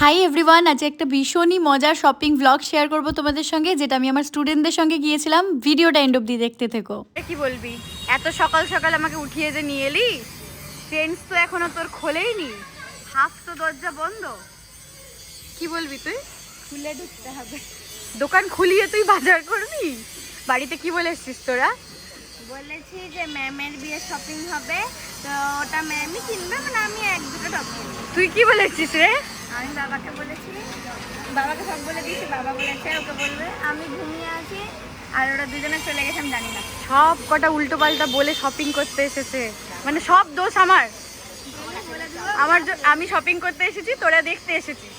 Hi everyone আজ একটা ভীষণই মজার শপিং ব্লগ শেয়ার করব তোমাদের সঙ্গে যেটা আমি আমার স্টুডেন্টদের সঙ্গে গিয়েছিলাম। ভিডিওটা এন্ড অব্দি দেখতে থেকো। কি বলবি? এত সকাল সকাল আমাকে উঠিয়ে যে নিয়ে এলি ট্রেন্স তো এখনও তোর খোলেই নি। হাফ তো দরজা বন্ধ। কি বলবি তুই? খুলে ঢুকতে হবে। দোকান খুলিয়ে তুই বাজার করবি? বাড়িতে কি বলে এসছিস তোরা? বলেছি যে ম্যামের বিয়ে শপিং হবে তো ওটা ম্যামই কিনবে মানে আমি এক দুটো টপ তুই কি বলেছিস রে? আমি বাবাকে বলেছি। বাবাকে সব বলে দিয়েছি, বাবা বলেছে, ওকে বলবে। আমি ঘুমিয়ে আছি, আর ওরা দুজনে চলে গেছে, আমি জানি না। সব কটা উল্টো পাল্টা বলে শপিং করতে এসেছে। মানে সব দোষ আমার। আমার আমি শপিং করতে এসেছি, তোরা দেখতে এসেছিস।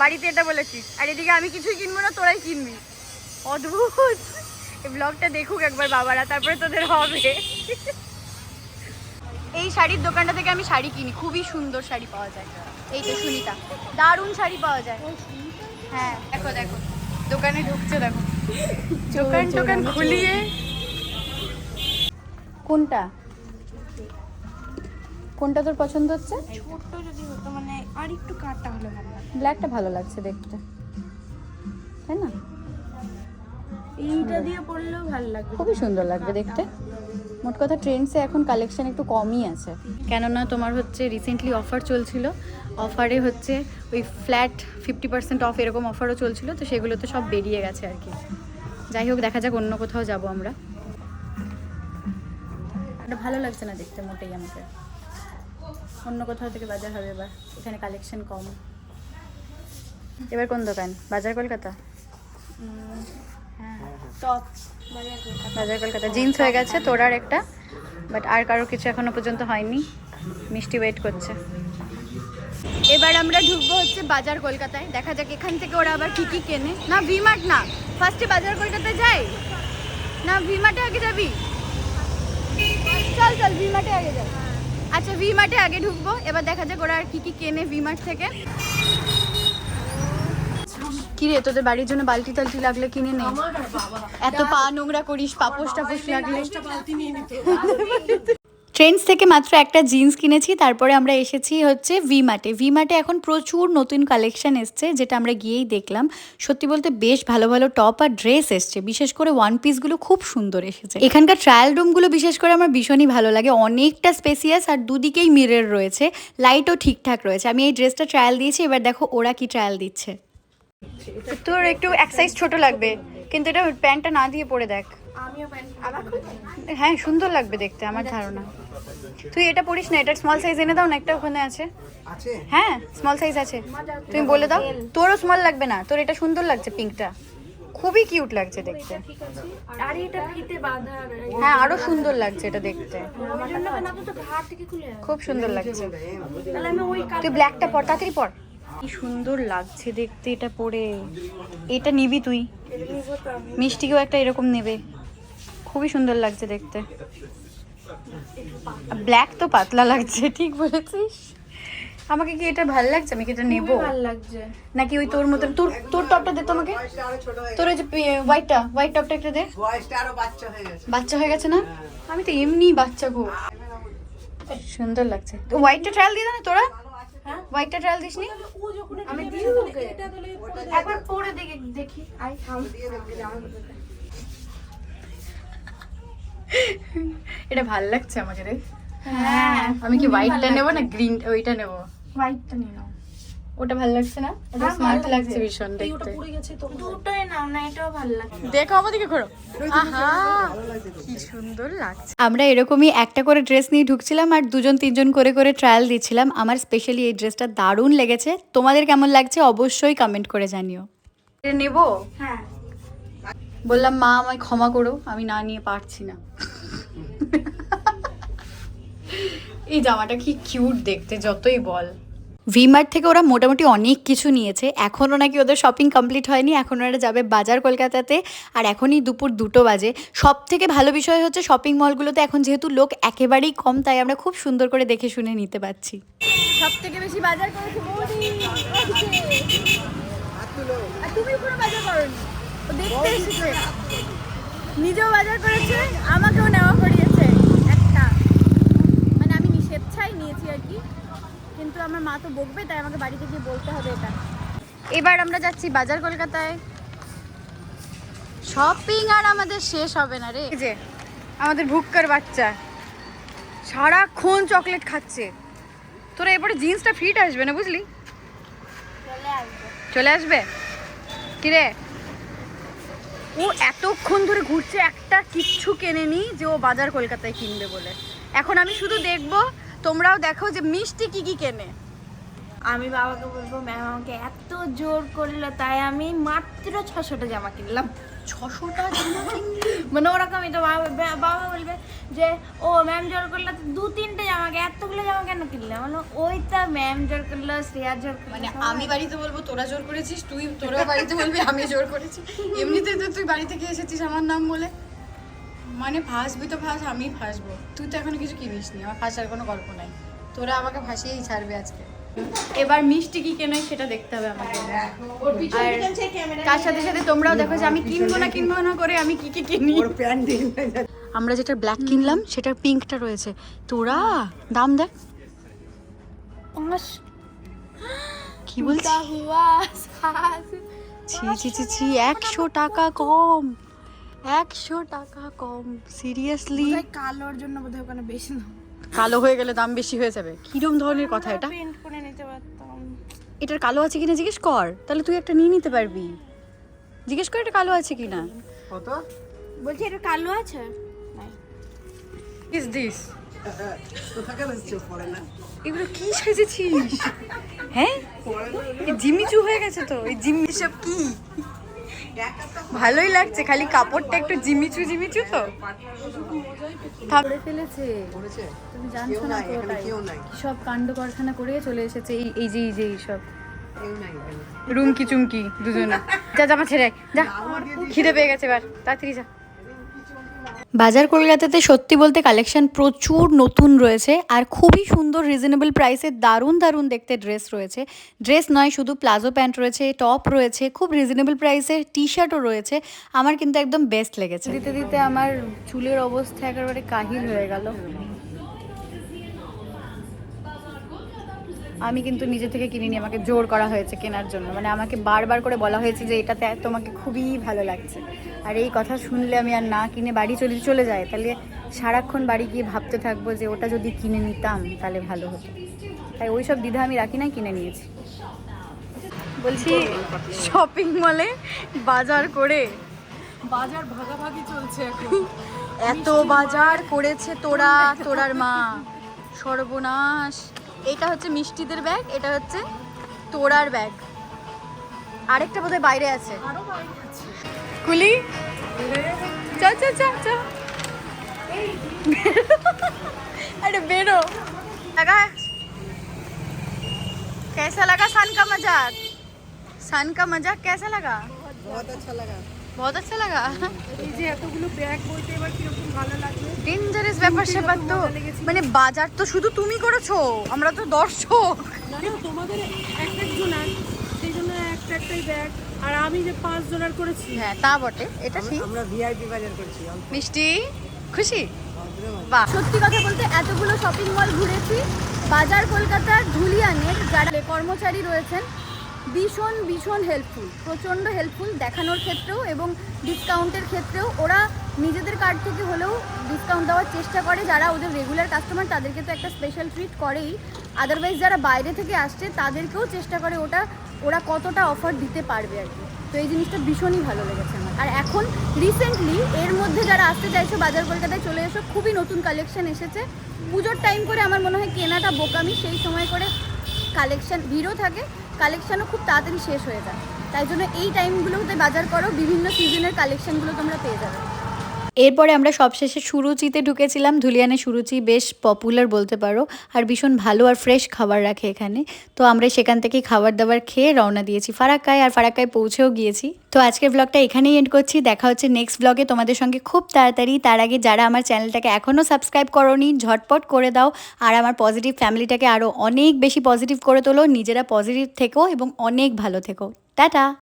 বাড়িতে এটা বলেছিস। আর এদিকে আমি কিছুই কিনবো না, তোরাই কিনবি। অদ্ভুত। এই ব্লগটা দেখুক একবার বাবারা, তারপরে তোদের হবে। শাড়ির দোকানটা থেকে আমি শাড়ি কিনি। খুবই সুন্দর শাড়ি পাওয়া যায়। এই তো সুনিতা। দারুণ শাড়ি পাওয়া যায়। হ্যাঁ দেখো দেখো। দোকানে ঢুকছে দেখো। দোকান টোকান খুলিয়ে। কোনটা? কোনটা তোর পছন্দ হচ্ছে? ছোট্ট যদি হতো মানে আর একটু কাটটা হলে ভালো ব্ল্যাকটা ভালো লাগছে দেখতে। তাই না? এইটা দিয়ে পরলেও ভালো লাগবে। খুবই সুন্দর লাগবে দেখতে। মোট কথা ট্রেন্ডসে এখন কালেকশন একটু কমই আছে। কেননা তোমার হচ্ছে রিসেন্টলি অফার চলছিল। অফারে হচ্ছে ওই ফ্ল্যাট ফিফটি পার্সেন্ট অফ এরকম অফারও চলছিল তো সেগুলো তো সব বেরিয়ে গেছে আর কি। যাই হোক দেখা যাক অন্য কোথাও যাব আমরা। ভালো লাগছে না দেখতে মোটেই আমাকে। অন্য কোথাও থেকে বাজার হবে এবার এখানে কালেকশন কম। এবার কোন দোকান? বাজার কলকাতা? টপ কলকাতা। জিন্স হয়ে গেছে তোর আর একটা বাট আর কারোর কিছু এখনও পর্যন্ত হয়নি। মিষ্টি ওয়েট করছে। এবার আমরা ঢুকবো হচ্ছে বাজার কলকাতায়। দেখা যাক এখান থেকে ওরা আবার কি কি কেনে। না ভিমার্ট না। ফার্স্টে বাজার কলকাতায় যাই? না ভিমার্টে আগে যাবি? চল চল ভিমার্টে আগে যাই। আচ্ছা ভিমার্টে আগে ঢুকবো। এবার দেখা যাক ওরা আর কি কি কেনে ভিমার্ট থেকে। কি রে তোদের বাড়ির জন্য বালতি টালতি লাগলে কিনে নে। এত পা নোংরা করিস পাপোশ টাপোশ লাগলে। ট্রেন্ডস থেকে মাত্র একটা জিন্স কিনেছি তারপরে আমরা এসেছি হচ্ছে ভি মার্টে ভি মার্টে এখন প্রচুর নতুন কালেকশন এসছে যেটা আমরা গিয়েই দেখলাম। সত্যি বলতে বেশ ভালো ভালো টপ আর ড্রেস এসছে। বিশেষ করে ওয়ান পিসগুলো খুব সুন্দর এসেছে। এখানকার ট্রায়াল রুমগুলো বিশেষ করে আমার ভীষণই ভালো লাগে। অনেকটা স্পেসিয়াস আর দুদিকেই মিরর রয়েছে। লাইটও ঠিকঠাক রয়েছে। আমি এই ড্রেসটা ট্রায়াল দিয়েছি এবার দেখো ওরা কি ট্রায়াল দিচ্ছে। তোর একটু এক সাইজ ছোট লাগবে কিন্তু এটা প্যান্টটা না দিয়ে পরে দেখ? হ্যাঁ সুন্দর লাগবে দেখতে আমার ধারণা। তুই এটা পরিস না এটা স্মল সাইজ এনে দাও না একটা ওখানে আছে। হ্যাঁ স্মল সাইজ আছে। তুমি বলে দাও তোরও স্মল লাগবে না তোর এটা সুন্দর লাগছে পিঙ্কটা খুবই কিউট লাগছে দেখতে। আর এটা ফিতে বাঁধা হ্যাঁ আরও সুন্দর লাগছে এটা দেখতে। খুব সুন্দর লাগছে। কাজ তুই ব্ল্যাকটা পর তাড়াতাড়ি পর। কি সুন্দর লাগছে দেখতে এটা পরে। এটা নিবি তুই। মিষ্টিকেও একটা এরকম নেবে। খুবই সুন্দর লাগছে দেখতে। ব্ল্যাক তো পাতলা লাগছে ঠিক বলেছিস? আমাকে কি এটা ভালো লাগছে? আমি কি এটা নেব? লাগছে। নাকি ওই তোর মতন তোর তোর টপটা দে তো আমাকে তোর ওই যে হোয়াইটটা হোয়াইট টপটা একটা দে। বাচ্চা হয়ে গেছে না? আমি তো এমনি বাচ্চা খুব সুন্দর লাগছে। হোয়াইটটা ট্রায়াল দিয়ে দে না তোরা? হোয়াইটটা ট্রায়াল দিসনি? আমি দিয়ে তোকে। একবার পরে দেখি দেখি। আই থাম। এটা ভালো লাগছে আমাকে রে হ্যাঁ। আমি কি হোয়াইটটা নেব না গ্রিন ওইটা নেব? হোয়াইটটা নিয়ে নাও। ওটা ভালো লাগছে না? ওটা হ্যাঁ, স্মার্ট লাগছে লাগছে। ভীষণ দেখতে। দুটোই নাও না এটাও ভালো লাগছে দেখো আমাদেরকে ঘোরো। আহা কি সুন্দর লাগছে। আমরা এরকমই একটা করে ড্রেস নিয়ে ঢুকছিলাম আর দুজন তিনজন করে করে ট্রায়াল দিচ্ছিলাম। আমার স্পেশালি এই ড্রেসটা দারুণ লেগেছে। তোমাদের কেমন লাগছে অবশ্যই কমেন্ট করে জানিও। নেব? হ্যাঁ। বললাম মা আমায় ক্ষমা করো আমি না নিয়ে পারছি না। এই জামাটা কি কিউট দেখতে যতই বল। ভিমার্ট থেকে ওরা মোটামুটি অনেক কিছু নিয়েছে। এখনও নাকি ওদের শপিং কমপ্লিট হয়নি। এখন ওরা যাবে বাজার কলকাতাতে। আর এখনই দুপুর দুটো বাজে। সব থেকে ভালো বিষয় হচ্ছে শপিং মলগুলোতে এখন যেহেতু লোক একেবারেই কম, তাই আমরা খুব সুন্দর করে দেখে শুনে নিতে পারছি। সব থেকে বেশি নিজেও বাজার করেছে, আমাকেও নেওয়া করিয়েছে একটা মানে আমি স্বেচ্ছাই নিয়েছি আর কি কিন্তু আমার মা তো বকবে তাই আমাকে বাড়িতে গিয়ে বলতে হবে এটা। এবার আমরা যাচ্ছি বাজার কলকাতায়। শপিং আর আমাদের শেষ হবে না রে। যে আমাদের ভুক্কার বাচ্চা। সারাক্ষণ চকলেট খাচ্ছে। তোরা এবারে জিন্সটা ফিট আসবে না বুঝলি? চলে আসবে। চলে আসবে? কিরে? ও এতক্ষণ ধরে ঘুরছে একটা কিচ্ছু কেনেনি যে ও বাজার কলকাতায় কিনবে বলে। এখন আমি শুধু দেখব তোমরাও দেখো যে মিষ্টি কি কি কেনে। আমি বাবাকে বলব ম্যাম আমাকে এত জোর করল তাই আমি মাত্র ছশোটা জামা কিনলাম। ছশোটা মানে ওরকমই তো বাবা বলবে যে ও ম্যাম জোর করল তো দু তিনটে জামা কে- এতগুলো জামা কেন কিনলে? মানে ওই তো ম্যাম জোর করল শ্রেয়া জোর করল মানে আমি বাড়িতে বলব তোরা জোর করেছিস তুই তোরাও বাড়িতে বলবি আমি জোর করেছি। এমনিতেই তো তুই বাড়ি থেকে এসেছিস আমার নাম বলে। মানে ফাঁসবি তো ফাঁস আমি ফাঁসবো। তুই তো এখনও কিছু কিনিস নি আমার ফাঁসার কোনো গল্প নাই। তোরা আমাকে ফাঁসিয়েই ছাড়বে আজকে। এবার মিষ্টি কি কেনাই সেটা দেখতে হবে আমাকে। আর তার সাথে সাথে তোমরাও দেখো যে আমি কিনবো না কিনবো না করে আমি কি কি কিনি। আমরা যেটা ব্ল্যাক কিনলাম সেটার পিঙ্কটা রয়েছে। তোরা দাম দেখ। কি বলছিস? ছি ছি ছি ছি একশো টাকা কম। একশো টাকা কম। সিরিয়াসলি কালোর জন্য বোধহয় ওখানে বেশি দাম। কালো হয়ে গেলে দাম বেশি হয়ে যাবে। কিরম ধরনের কথা এটা? প্রিন্ট করে নিতে পারতাম। এটার কালো আছে কিনা জিজ্ঞেস কর তাহলে তুই একটা নিয়ে নিতে পারবি। জিজ্ঞেস কর এটা কালো আছে কিনা। কত? বলছি এটা কালো আছে? ইজ দিস এগুলো কি সেজেছিস? হ্যাঁ? এই জিমিচু হয়ে গেছে তো এই জিমি সব কি? ভালোই লাগছে খালি কাপড়টা একটু জিমিচু জিমিচু তো। ফেলেছে। তুমি জানছো না সব কাণ্ড কারখানা করে চলে এসেছে এই এই যে এই যে এই সব। রুমকি চুমকি দুজনে। যা জামা ছেড়ে যা। খিদে পেয়ে গেছে এবার। তাড়াতাড়ি যা। বাজার কলকাতাতে সত্যি বলতে কালেকশন প্রচুর নতুন রয়েছে আর খুবই সুন্দর রিজনেবল প্রাইসে দারুণ দারুণ দেখতে ড্রেস রয়েছে। ড্রেস নয়, শুধু প্লাজো প্যান্ট রয়েছে টপ রয়েছে, খুব রিজনেবল প্রাইসে টি শার্টও রয়েছে। আমার কিন্তু একদম বেস্ট লেগেছে। দিতে দিতে আমার চুলের অবস্থা একেবারে কাহিল হয়ে গেল। আমি কিন্তু নিজে থেকে কিনিনি আমাকে জোর করা হয়েছে কেনার জন্য। মানে আমাকে বারবার করে বলা হয়েছে যে এটাতে তোমাকে খুবই ভালো লাগছে। আর এই কথা শুনলে আমি আর না কিনে বাড়ি চলে চলে যাই তাহলে সারাক্ষণ বাড়ি গিয়ে ভাবতে থাকব যে ওটা যদি কিনে নিতাম তাহলে ভালো হতো। তাই ওই সব দ্বিধা আমি রাখি না কিনে নিয়েছি। বলছি শপিং মলে বাজার করে বাজার ভাগাভাগি চলছে এখন। এত বাজার করেছে তোরা তোরার মা। সর্বনাশ। এটা হচ্ছে মিষ্টিদের ব্যাগ এটা হচ্ছে তোরার ব্যাগ আরেকটা বোধহয় বাইরে আছে আরো বাইরে আছে কুলি চা চা চা চা अरे बेरो लगा कैसा लगा सन का मजाक सन का मजाक कैसा लगा बहुत अच्छा लगा बहुत अच्छा लगा এই যে এতগুলো ব্যাগ বলতে এবার কিরকম ভালো লাগবে ডেঞ্জারাস ব্যাপার স্যাপার তো মানে বাজার তো শুধু তুমি করেছো আমরা তো দর্শক না না তোমাদের এক একজন এক সেই জন্য একটা একটাই ব্যাগ আর আমি যে পাঁচ জনের করেছি হ্যাঁ তা বটে এটা ঠিক আমরা ভিআইপি বাজার করছি মিষ্টি খুশি বাহ সত্যি কথা বলতে এতগুলো শপিং মল ঘুরেছি বাজার কলকাতার ধুলিয়ানের যারা কর্মচারী রয়েছেন ভীষণ ভীষণ হেল্পফুল প্রচণ্ড হেল্পফুল দেখানোর ক্ষেত্রেও এবং ডিসকাউন্টের ক্ষেত্রেও ওরা নিজেদের কার্ড থেকে হলেও ডিসকাউন্ট দেওয়ার চেষ্টা করে। যারা ওদের রেগুলার কাস্টমার তাদেরকে তো একটা স্পেশাল ট্রিট করেই। আদারওয়াইজ যারা বাইরে থেকে আসছে, তাদেরকেও চেষ্টা করে ওটা, ওরা কতটা অফার দিতে পারবে আর কি। তো এই জিনিসটা ভীষণই ভালো লেগেছে আমার। আর এখন রিসেন্টলি এর মধ্যে যারা আসতে চাইছো, বাজার কলকাতায় চলে এসো, খুবই নতুন কালেকশন এসেছে। পুজোর টাইম করে আমার মনে হয় কেনাটা বোকামি, সেই সময় করে কালেকশন ভিড়ও থাকে। কালেকশনও খুব তাড়াতাড়ি শেষ হয়ে যায়। তাই জন্য এই টাইমগুলোতে বাজার করো, বিভিন্ন সিজনের কালেকশনগুলো তোমরা পেয়ে যাবে। এরপরে আমরা সবশেষে সুরুচিতে ঢুকেছিলাম। ধুলিয়ানে সুরুচি বেশ পপুলার বলতে পারো। আর ভীষণ ভালো আর ফ্রেশ খাবার রাখে এখানে। তো আমরা সেখান থেকেই খাবার দাবার খেয়ে রওনা দিয়েছি। ফারাক্কায় আর ফারাক্কায় পৌঁছেও গিয়েছি। তো আজকের ব্লগটা এখানেই এন্ড করছি। দেখা হচ্ছে নেক্সট ব্লগে তোমাদের সঙ্গে খুব তাড়াতাড়ি। তার আগে যারা আমার চ্যানেলটাকে এখনও সাবস্ক্রাইব করোনি, ঝটপট করে দাও। আর আমার পজিটিভ ফ্যামিলিটাকে আরও অনেক বেশি পজিটিভ করে তোলো। নিজেরা পজিটিভ থেকো এবং অনেক ভালো থেকো। টাটা!